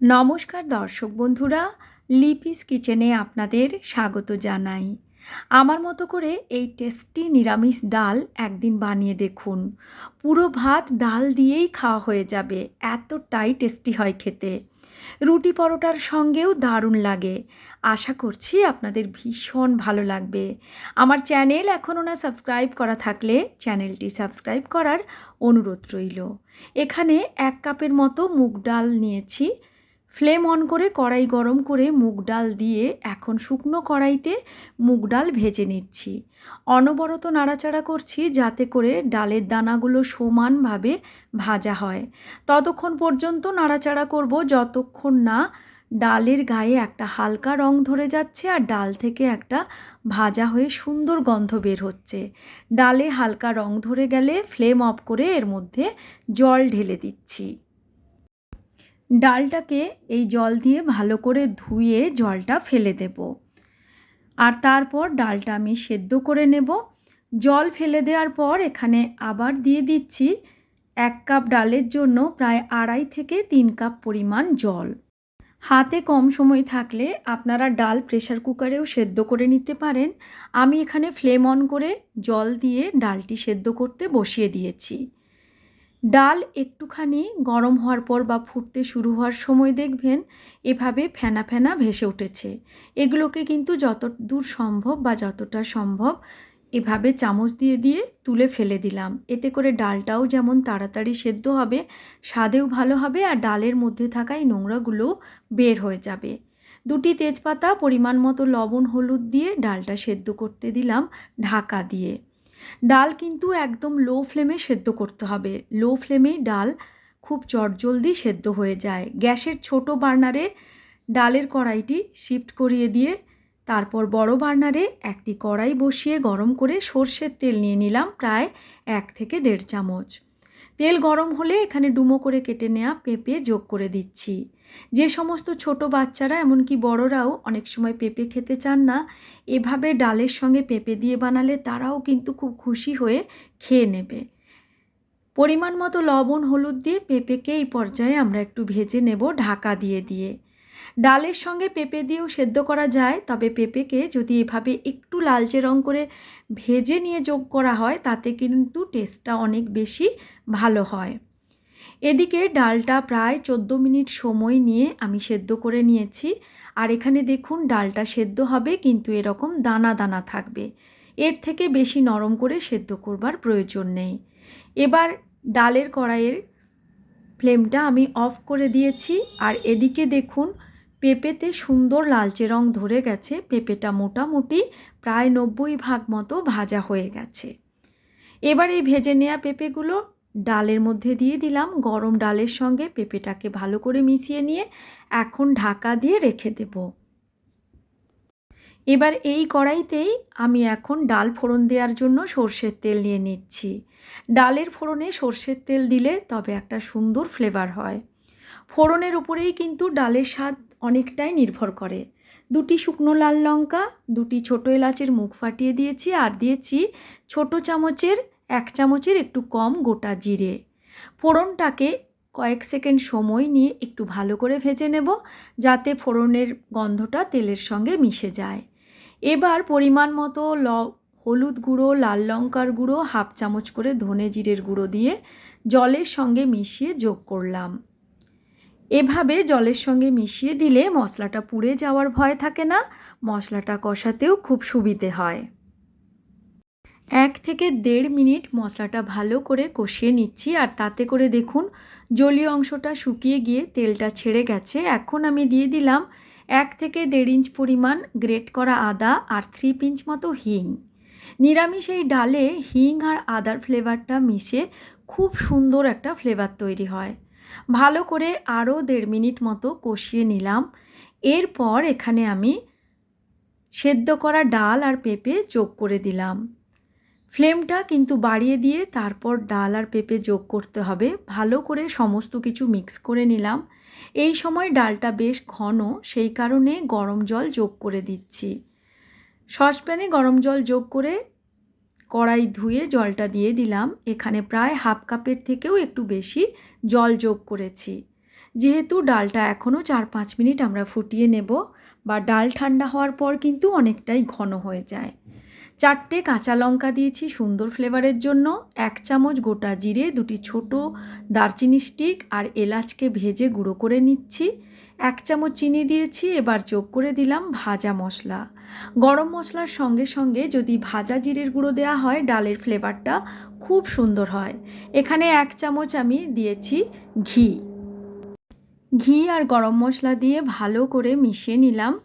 নমস্কার দর্শক বন্ধুরা, লিপিস কিচেনে আপনাদের স্বাগত জানাই। আমার মতো করে এই টেস্টি নিরামিষ ডাল একদিন বানিয়ে দেখুন। পুরো ভাত ডাল দিয়েই খাওয়া হয়ে যাবে, এতটাই টেস্টি হয় খেতে। রুটি পরোটার সঙ্গেও দারুণ লাগে। আশা করছি আপনাদের ভীষণ ভালো লাগবে। আমার চ্যানেল এখনও না সাবস্ক্রাইব করা থাকলে চ্যানেলটি সাবস্ক্রাইব করার অনুরোধ রইল। এখানে এক কাপের মতো মুগ ডাল নিয়েছি। ফ্লেম অন করে কড়াই গরম করে মুগ ডাল দিয়ে এখন শুকনো কড়াইতে মুগ ডাল ভেজে নিচ্ছি। অনবরত নাড়াচাড়া করছি যাতে করে ডালের দানাগুলো সমানভাবে ভাজা হয়। ততক্ষণ পর্যন্ত নাড়াচাড়া করব যতক্ষণ না ডালের গায়ে একটা হালকা রং ধরে যাচ্ছে আর ডাল থেকে একটা ভাজা হয়ে সুন্দর গন্ধ বের হচ্ছে। ডালে হালকা রং ধরে গেলে ফ্লেম অফ করে এর মধ্যে জল ঢেলে দিচ্ছি। ডালটাকে এই জল দিয়ে ভালো করে ধুয়ে জলটা ফেলে দেব। আর তারপর ডালটা আমি সেদ্ধ করে নেব। জল ফেলে দেওয়ার পর এখানে আবার দিয়ে দিচ্ছি এক কাপ ডালের জন্য প্রায় আড়াই থেকে তিন কাপ পরিমাণ জল। হাতে কম সময় থাকলে আপনারা ডাল প্রেশার কুকারেও সেদ্ধ করে নিতে পারেন। আমি এখানে ফ্লেম অন করে জল দিয়ে ডালটি সেদ্ধ করতে বসিয়ে দিয়েছি। ডাল একটুখানি গরম হওয়ার পর বা ফুটতে শুরু হওয়ার সময় দেখবেন এভাবে ফেনা ফেনা ভেসে উঠেছে। এগুলোকে কিন্তু যত দূর সম্ভব বা যতটা সম্ভব এভাবে চামচ দিয়ে দিয়ে তুলে ফেলে দিলাম। এতে করে ডালটাও যেমন তাড়াতাড়ি সেদ্ধ হবে, স্বাদেও ভালো হবে আর ডালের মধ্যে থাকা এই নোংরাগুলো বের হয়ে যাবে। দুটি তেজপাতা, পরিমাণ মতো লবণ, হলুদ দিয়ে ডালটা সেদ্ধ করতে দিলাম ঢাকা দিয়ে। ডাল কিন্তু একদম লো ফ্লেমে সেদ্ধ করতে হবে। লো ফ্লেমে ডাল খুব চটজলদি সেদ্ধ হয়ে যায়। গ্যাসের ছোট বার্নারে ডালের কড়াইটি শিফট করিয়ে দিয়ে তারপর বড় বার্নারে একটি কড়াই বসিয়ে গরম করে সর্ষের তেল নিয়ে নিলাম প্রায় এক থেকে দেড় চামচ। তেল গরম হলে এখানে ডুমো করে কেটে নেওয়া পেঁপে যোগ করে দিচ্ছি। যে সমস্ত ছোট বাচ্চারা, এমনকি বড়রাও অনেক সময় পেঁপে খেতে চান না, এভাবে ডালের সঙ্গে পেঁপে দিয়ে বানালে তারাও কিন্তু খুব খুশি হয়ে খেয়ে নেবে। পরিমাণ মতো লবণ, হলুদ দিয়ে পেঁপেকে এই পর্যায়ে আমরা একটু ভেজে নেব ঢাকা দিয়ে দিয়ে। ডালের সঙ্গে পেঁপে দিয়েও সেদ্ধ করা যায়, তবে পেঁপেকে যদি এভাবে একটু লালচে রং করে ভেজে নিয়ে যোগ করা হয়, তাতে কিন্তু টেস্টটা অনেক বেশি ভালো হয়। এদিকে ডালটা প্রায় চোদ্দ মিনিট সময় নিয়ে আমি সেদ্ধ করে নিয়েছি। আর এখানে দেখুন, ডালটা সেদ্ধ হবে, কিন্তু এরকম দানা দানা থাকবে। এর থেকে বেশি নরম করে সেদ্ধ করবার প্রয়োজন নেই। এবার ডালের কড়াইয়ের ফ্লেমটা আমি অফ করে দিয়েছি। আর এদিকে দেখুন পেঁপেতে সুন্দর লালচে রং ধরে গেছে, পেঁপেটা মোটামুটি প্রায় নব্বই ভাগ মতো ভাজা হয়ে গেছে। এবার এই ভেজে নেওয়া পেঁপেগুলো ডালের মধ্যে দিয়ে দিলাম। গরম ডালের সঙ্গে পেঁপেটাকে ভালো করে মিশিয়ে নিয়ে এখন ঢাকা দিয়ে রেখে দেব। এবার এই কড়াইতেই আমি এখন ডাল ফোড়ন দেওয়ার জন্য সর্ষের তেল নিয়ে নিচ্ছি। ডালের ফোড়নে সর্ষের তেল দিলে তবে একটা সুন্দর ফ্লেভার হয়। ফোড়নের উপরেই কিন্তু ডালের স্বাদ অনেকটাই নির্ভর করে। দুটি শুকনো লাল লঙ্কা, দুটি ছোটো এলাচের মুখ ফাটিয়ে দিয়েছি আর দিয়েছি ছোট চামচের, এক চামচের একটু কম গোটা জিরে। ফোড়নটাকে কয়েক সেকেন্ড সময় নিয়ে একটু ভালো করে ভেজে নেব যাতে ফোড়নের গন্ধটা তেলের সঙ্গে মিশে যায়। এবার পরিমাণ মতো ল, হলুদ গুঁড়ো, লাল লঙ্কার গুঁড়ো, হাফ চামচ করে ধনে জিরের গুঁড়ো দিয়ে জলের সঙ্গে মিশিয়ে যোগ করলাম। এভাবে জলের সঙ্গে মিশিয়ে দিলে মশলাটা পুড়ে যাওয়ার ভয় থাকে না, মশলাটা কষাতেও খুব সুবিধে হয়। এক থেকে দেড় মিনিট মশলাটা ভালো করে কষিয়ে নিচ্ছি আর তাতে করে দেখুন, জলীয় অংশটা শুকিয়ে গিয়ে তেলটা ছেড়ে গেছে। এখন আমি দিয়ে দিলাম এক থেকে দেড় ইঞ্চ পরিমাণ গ্রেট করা আদা আর থ্রি পিঞ্চ মতো হিং। নিরামিষ এই ডালে হিং আর আদার ফ্লেভারটা মিশে খুব সুন্দর একটা ফ্লেভার তৈরি হয়। ভালো করে আরও দেড় মিনিট মতো কষিয়ে নিলাম। এরপর এখানে আমি সেদ্ধ করা ডাল আর পেঁপে যোগ করে দিলাম। ফ্লেমটা কিন্তু বাড়িয়ে দিয়ে তারপর ডাল আর পেঁপে যোগ করতে হবে। ভালো করে সমস্ত কিছু মিক্স করে নিলাম। এই সময় ডালটা বেশ ঘন, সেই কারণে গরম জল যোগ করে দিচ্ছি। সসপ্যানে গরম জল যোগ করে কড়াই ধুয়ে জলটা দিয়ে দিলাম। এখানে প্রায় হাফ কাপের থেকেও একটু বেশি জল যোগ করেছি। যেহেতু ডালটা এখনও চার পাঁচ মিনিট আমরা ফুটিয়ে নেব বা ডাল ঠান্ডা হওয়ার পর কিন্তু অনেকটাই ঘন হয়ে যায়। চারটে কাঁচা লঙ্কা দিয়েছি সুন্দর ফ্লেভারের জন্য। এক চামচ গোটা জিরে, দুটি ছোট দারচিনি স্টিক আর এলাচকে ভেজে গুঁড়ো করে নিচ্ছি। এক চামচ চিনি দিয়েছি, এবার যোগ করে দিলাম ভাজা মশলা। গরম মশলার সঙ্গে সঙ্গে যদি ভাজা জিরের গুঁড়ো দেওয়া হয় ডালের ফ্লেভারটা, খুব সুন্দর হয়। এখানে এক চামচ আমি দিয়েছি ঘি। ঘি আর গরম মশলা দিয়ে ভালো করে মিশিয়ে নিলাম।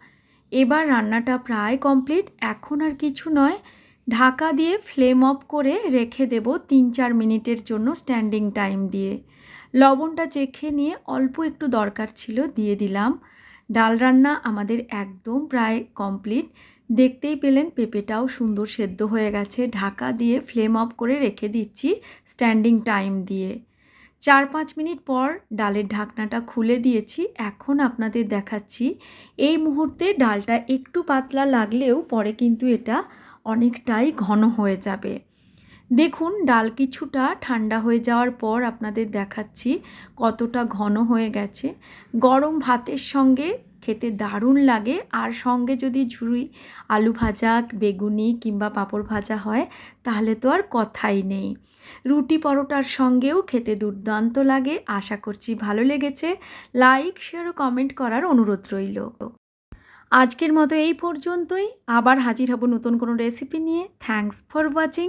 এবার রান্নাটা প্রায় কমপ্লিট। এখন আর কিছু নয়। ঢাকা দিয়ে ফ্লেম অফ করে রেখে দেব তিন চার মিনিটের জন্য স্ট্যান্ডিং টাইম দিয়ে। লবণটা চেখে নিয়ে অল্প একটু দরকার ছিল দিয়ে দিলাম। ডাল রান্না আমাদের একদম প্রায় কমপ্লিট। দেখতেই পেলেন পেঁপেটাও সুন্দর সেদ্ধ হয়ে গেছে। ঢাকা দিয়ে ফ্লেম অফ করে রেখে দিচ্ছি স্ট্যান্ডিং টাইম দিয়ে। চার পাঁচ মিনিট পর ডালের ঢাকনাটা খুলে দিয়েছি। এখন আপনাদের দেখাচ্ছি। এই মুহূর্তে ডালটা একটু পাতলা লাগলেও পরে কিন্তু এটা অনেকটাই ঘন হয়ে যাবে। দেখুন, ডাল কিছুটা ঠান্ডা হয়ে যাওয়ার পর আপনাদের দেখাচ্ছি কতটা ঘন হয়ে গেছে। গরম ভাতের সঙ্গে খেতে দারুণ লাগে। আর সঙ্গে যদি ঝুড়ি, আলু ভাজা, বেগুনি কিংবা পাঁপড় ভাজা হয়, তাহলে তো আর কথাই নেই। রুটি পরোটার সঙ্গেও খেতে দুর্দান্ত লাগে। আশা করছি ভালো লেগেছে। লাইক, শেয়ার ও কমেন্ট করার অনুরোধ রইল। আজকের মতো এই পর্যন্তই। আবার হাজির হব নতুন কোনো রেসিপি নিয়ে। Thanks for watching.